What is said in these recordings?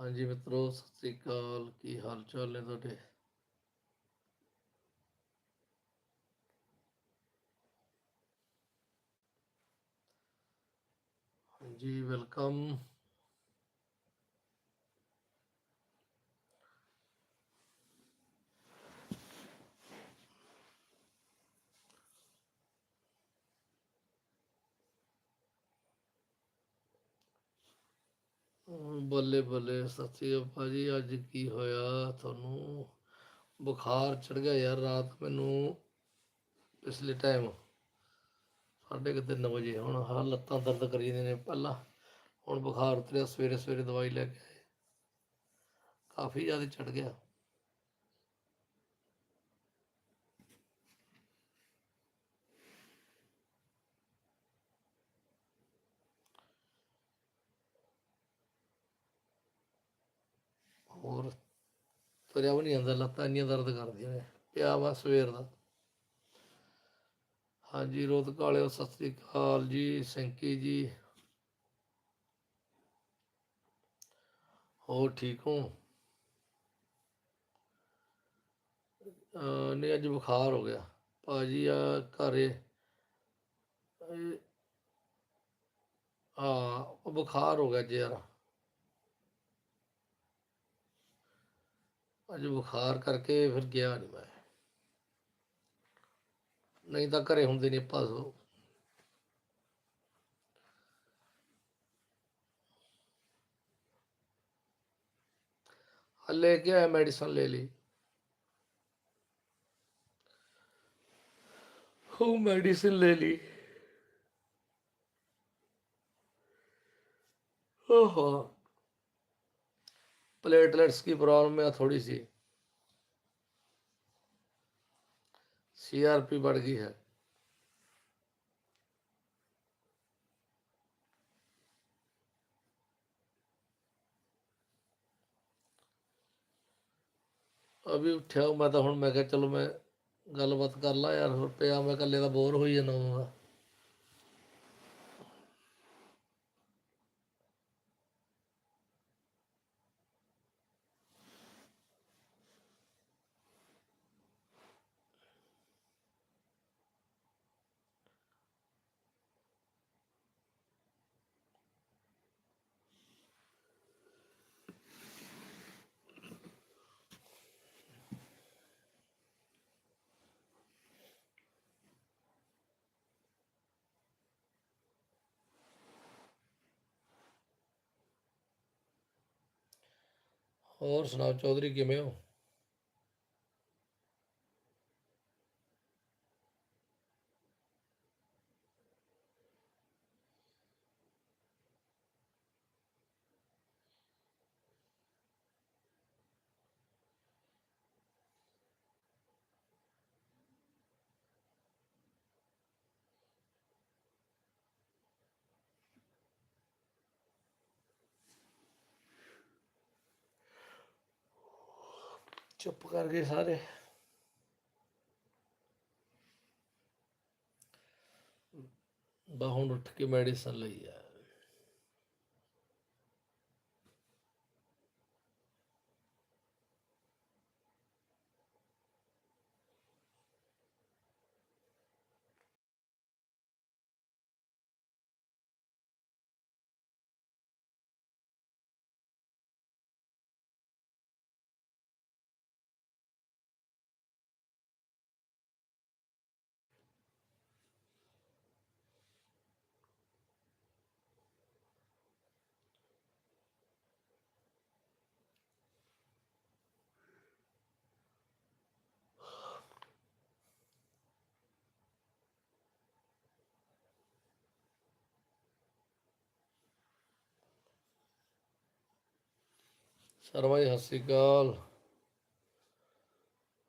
ਹਾਂਜੀ ਮਿੱਤਰੋ ਸਤਿ ਸ੍ਰੀ ਅਕਾਲ। ਕੀ ਹਾਲ ਚਾਲ ਨੇ ਤੁਹਾਡੇ? ਹਾਂਜੀ ਵੈਲਕਮ। ਬੱਲੇ ਬੱਲੇ ਸਤਿ ਸ੍ਰੀ ਅਕਾਲ ਭਾਜੀ ਅੱਜ ਕੀ ਹੋਇਆ? ਤੁਹਾਨੂੰ ਬੁਖਾਰ ਚੜ ਗਿਆ ਯਾਰ ਰਾਤ ਮੈਨੂੰ ਪਿਛਲੇ ਟਾਈਮ ਸਾਢੇ ਕੁ ਤਿੰਨ ਵਜੇ ਹੁਣ ਹਾਂ ਲੱਤਾਂ ਦਰਦ ਕਰੀ ਜਾਂਦੀਆਂ ਨੇ ਪਹਿਲਾਂ। ਹੁਣ ਬੁਖਾਰ ਉਤਰਿਆ, ਸਵੇਰੇ ਸਵੇਰੇ ਦਵਾਈ ਲੈ ਕੇ ਆਏ। ਕਾਫੀ ਜ਼ਿਆਦਾ ਚੜ ਗਿਆ। ਹੋਰ ਤੁਰਿਆ ਵੀ ਨਹੀਂ ਜਾਂਦਾ, ਲੱਤਾਂ ਇੰਨੀਆਂ ਦਰਦ ਕਰਦੀਆਂ ਨੇ। ਪਿਆ ਵਾ ਸਵੇਰ ਦਾ। ਹਾਂਜੀ ਰੋਤ ਕਾਲਿਓ, ਸਤਿ ਸ੍ਰੀ ਅਕਾਲ ਜੀ, ਸੈਂਕੀ ਜੀ। ਹੋਰ ਠੀਕ ਹੋ? ਨਹੀਂ, ਅੱਜ ਬੁਖਾਰ ਹੋ ਗਿਆ। ਭਾਜੀ ਆ ਘਰੇ। ਇਹ- ਬੁਖਾਰ ਹੋ ਗਿਆ ਜੀ ਯਾਰ। ਅੱਜ ਬੁਖਾਰ ਕਰਕੇ ਫਿਰ ਗਿਆ ਨਹੀਂ ਮੈਂ। ਨਹੀਂ ਤਾਂ ਘਰੇ ਹੁੰਦੇ ਨੇ ਪਾਸੋ ਹੱਲੇ ਗਿਆ ਮੈਡੀਸਨ ਲੈ ਲਈ। ਉਹ ਮੈਡੀਸਨ ਲੈ ਲਈ। ओहो प्लेटलेट्स की प्रॉब्लम थोड़ी सी सीआरपी बढ़ गई है ਅਭੀ ਉੱਠਿਆ ਮੈਂ ਤਾਂ ਹੁਣ ਮੈਂ ਕਿਹਾ ਚਲੋ ਮੈਂ ਗੱਲਬਾਤ ਕਰ ਲਾਂ ਯਾਰ ਹੋਰ ਪਿਆ ਮੈਂ ਇਕੱਲੇ ਦਾ ਬੋਰ ਹੋਈ ਜਾਂਦਾ ਹਾਂ ਹੋਰ ਸੁਣਾਓ ਚੌਧਰੀ ਕਿਵੇਂ ਹੋ? ਚੁੱਪ ਕਰ ਗਏ ਸਾਰੇ। ਬਾ ਹੁਣ ਉੱਠ ਕੇ ਮੈਡੀਸਨ ਲਈ ਆ। ਸ਼ਰਮਾ ਜੀ ਸਤਿ ਸ਼੍ਰੀ ਅਕਾਲ।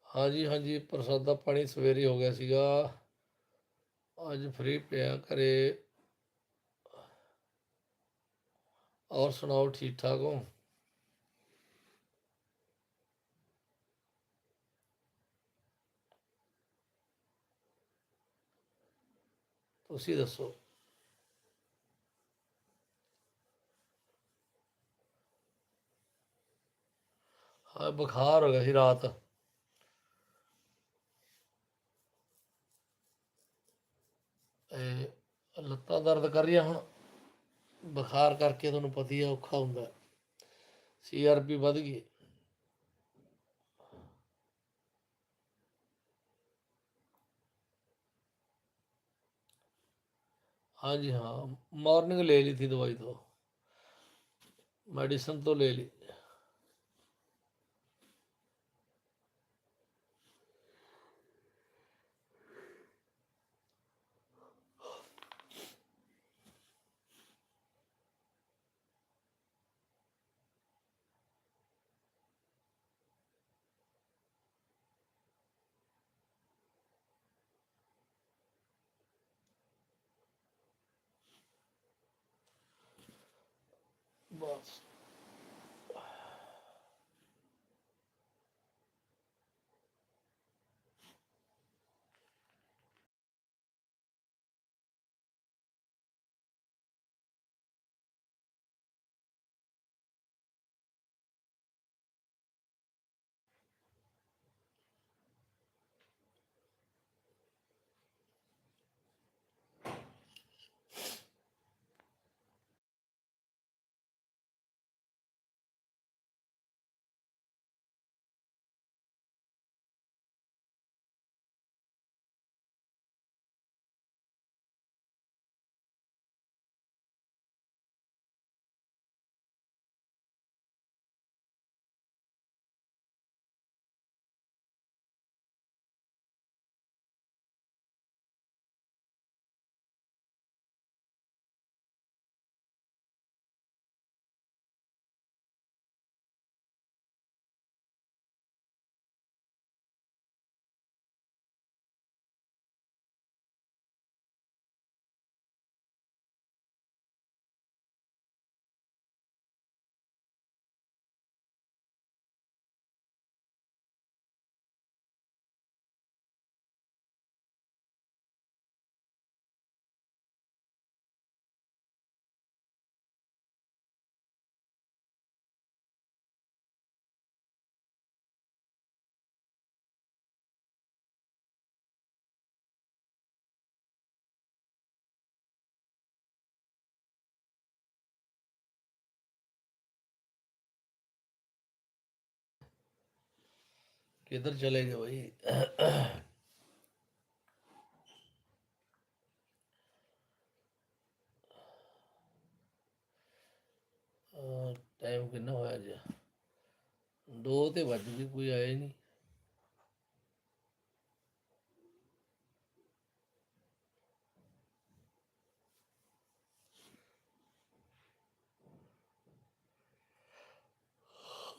ਹਾਂਜੀ ਹਾਂਜੀ, ਪ੍ਰਸਾਦਾ ਪਾਣੀ ਸਵੇਰੇ ਹੋ ਗਿਆ ਸੀਗਾ। ਅੱਜ ਫ੍ਰੀ ਪਿਆ ਘਰੇ। ਔਰ ਸੁਣਾਓ, ਠੀਕ ਠਾਕ ਹੋ? ਤੁਸੀਂ ਦੱਸੋ। ਬੁਖਾਰ ਹੋ ਗਿਆ ਸੀ ਰਾਤ। ਇਹ ਲੱਤਾਂ ਦਰਦ ਕਰ ਰਹੀਆਂ ਹੁਣ। ਬੁਖਾਰ ਕਰਕੇ ਤੁਹਾਨੂੰ ਪਤਾ ਹੀ ਔਖਾ ਹੁੰਦਾ। ਸੀ ਆਰ ਪੀ ਵੱਧ ਗਈ। ਹਾਂਜੀ ਹਾਂ, ਮਾਰਨਿੰਗ ਲੈ ਲਈ ਸੀ ਦਵਾਈ ਤੋਂ। ਮੈਡੀਸਨ ਤੋਂ ਲੈ ਲਈ। books. किधर चले गए भाई। टाइम किन्ना होया जा दो तो बज गए कोई आए नहीं।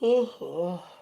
Oh, oh.